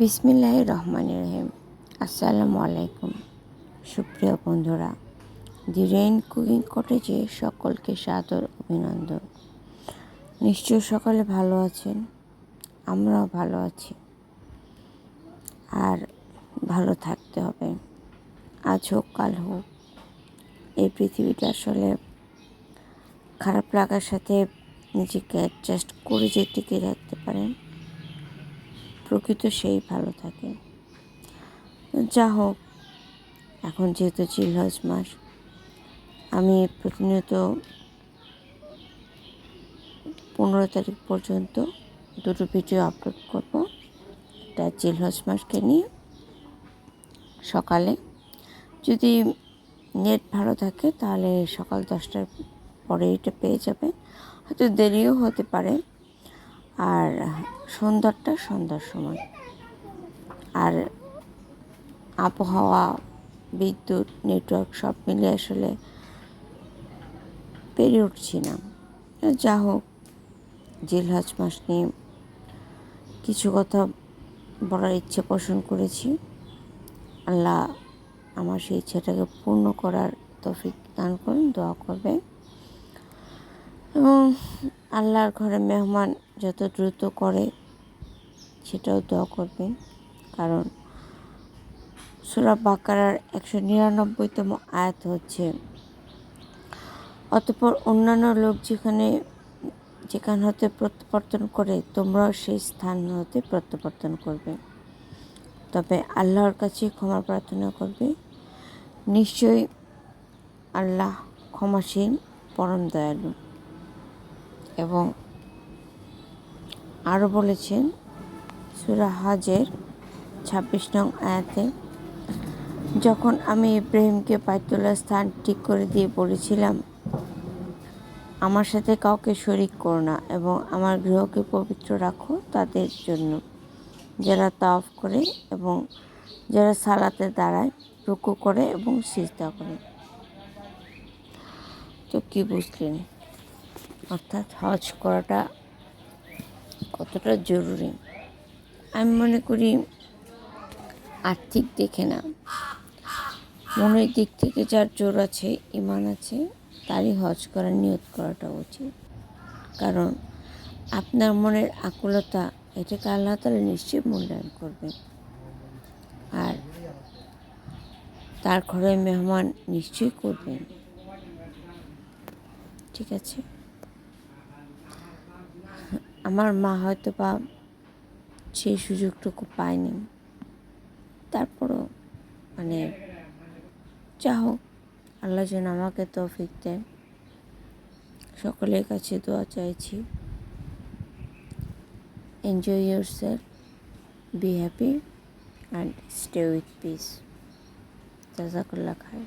বিসমিল্লাহ রহমান রহিম আসসালামু আলাইকুম সুপ্রিয় বন্ধুরা, দি রেইন কুকিং কটেজে সকলকে সাদর অভিনন্দন। নিশ্চয় সকলে ভালো আছেন, আমরাও ভালো আছি। আর ভালো থাকতে হবে। আজ হোক, কাল হোক, এই পৃথিবীটা আসলে খারাপ লাগার সাথে নিজেকে অ্যাডজাস্ট করে যে টিকে রাখতে পারেন। প্রকৃত সেই ভালো থাকে। যা হোক, এখন যেহেতু চিলহজ মাস, আমি প্রতিনিয়ত পনেরো তারিখ পর্যন্ত দুটো ভিডিও আপলোড করব। একটা চিলহজ মাসকে নিয়ে সকালে। যদি নেট ভালো থাকে, তাহলে সকাল দশটার পরে এটা পেয়ে যাবেন হয়তো দেরিও হতে পারে। আর সন্ধ্যাটা সন্ধ্যার সময়। আর আবহাওয়া, বিদ্যুৎ নেটওয়ার্ক সব মিলে আসলে পেরে উঠছি না। যা হোক, জিলহজ মাস নিয়ে কিছু কথা বলার ইচ্ছে পোষণ করেছি। আল্লাহ আমার সেই ইচ্ছাটাকে পূর্ণ করার তফিক দান করুন, দোয়া করবে এবং আল্লাহর ঘরে মেহমান যত দ্রুত করে, সেটাও দোয়া করবেন কারণ সুরা বাকারার একশো নিরানব্বইতম আয়াত হচ্ছে, অতপর অন্যান্য লোক যেখানে, যেখান হতে প্রত্যাবর্তন করে, তোমরাও সেই স্থান হতে প্রত্যাবর্তন করবে। তবে আল্লাহর কাছে ক্ষমা প্রার্থনা করবে। নিশ্চয়ই আল্লাহ ক্ষমাসীন পরম দয়ালু। এবং আরও বলেছেন, সুরা হাজের ছাব্বিশ নং আয়াতে, যখন আমি ইব্রাহিমকে পাইতুল্লাহ স্থান ঠিক করে দিয়ে বলেছিলাম, আমার সাথে কাউকে শরিক করো না এবং আমার গৃহকে পবিত্র রাখো তাদের জন্য। যারা তাফ করে এবং যারা সালাতে দাঁড়ায়, রুকু করে এবং সিজদা করে। তো কি বুঝলেন? অর্থাৎ হজ করাটা কতটা জরুরি? আমি মনে করি আর্থিক দেখে না। মনের দিক থেকে যার জোর আছে, ইমান আছে, তারই হজ করার নিয়ত করাটা উচিত। কারণ আপনার মনের আকুলতা, এটাকে আল্লাহ তালা নিশ্চয়ই মূল্যায়ন করবেন। আর তার ঘরে মেহমান নিশ্চয়ই করবেন। ঠিক আছে? আমার মা হয়তো বা সেই সুযোগটুকু পায়নি। তারপরও মানে যা হোক, আল্লাহ যেন আমাকে তৌফিক দেন। সকলের কাছে দোয়া চাইছি। Enjoy yourself be happy and stay with peace জাজাকুল্লাহ খায়